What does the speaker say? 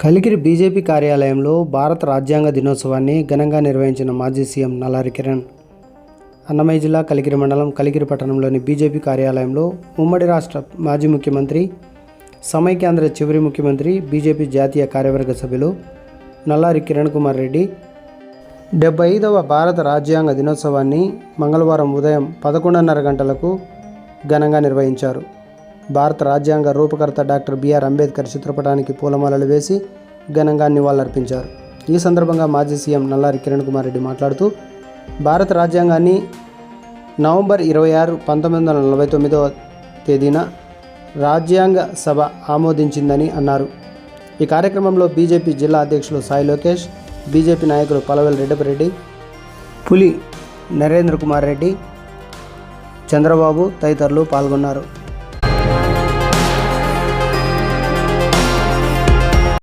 Kalikiri BJP కార్యాలయంలో భారత రాజ్యాంగ దినోత్సవాన్ని ఘనంగా నిర్వహించిన మాజీ సీఎం నల్లారి కిరణ్. అన్నమయ్య జిల్లా కలికిరి మండలం కలికిరి పట్టణంలోని బీజేపీ కార్యాలయంలో ఉమ్మడి రాష్ట్ర మాజీ ముఖ్యమంత్రి సమైక్యాంధ్ర చివరి ముఖ్యమంత్రి బీజేపీ జాతీయ కార్యవర్గ సభ్యులు నల్లారి కిరణ్ కుమార్ రెడ్డి. డెబ్బై ఐదవ భారత రాజ్యాంగ దినోత్సవాన్ని మంగళవారం ఉదయం పదకొండున్నర గంటలకు ఘనంగా నిర్వహించారు. భారత రాజ్యాంగ రూపకర్త డాక్టర్ బిఆర్ అంబేద్కర్ చిత్రపటానికి పూలమాలలు వేసి ఘనంగా నివాళులర్పించారు. ఈ సందర్భంగా మాజీ సీఎం నల్లారి కిరణ్ కుమార్ రెడ్డి మాట్లాడుతూ భారత రాజ్యాంగాన్ని నవంబర్ ఇరవై ఆరు పంతొమ్మిది వందల నలభై తొమ్మిదవ తేదీన రాజ్యాంగ సభ ఆమోదించిందని అన్నారు. ఈ కార్యక్రమంలో బీజేపీ జిల్లా అధ్యక్షులు సాయి లోకేష్ బీజేపీ నాయకులు పలవెల్ రెడ్డిపరెడ్డి పులి నరేంద్ర కుమార్ రెడ్డి చంద్రబాబు తదితరులు పాల్గొన్నారు.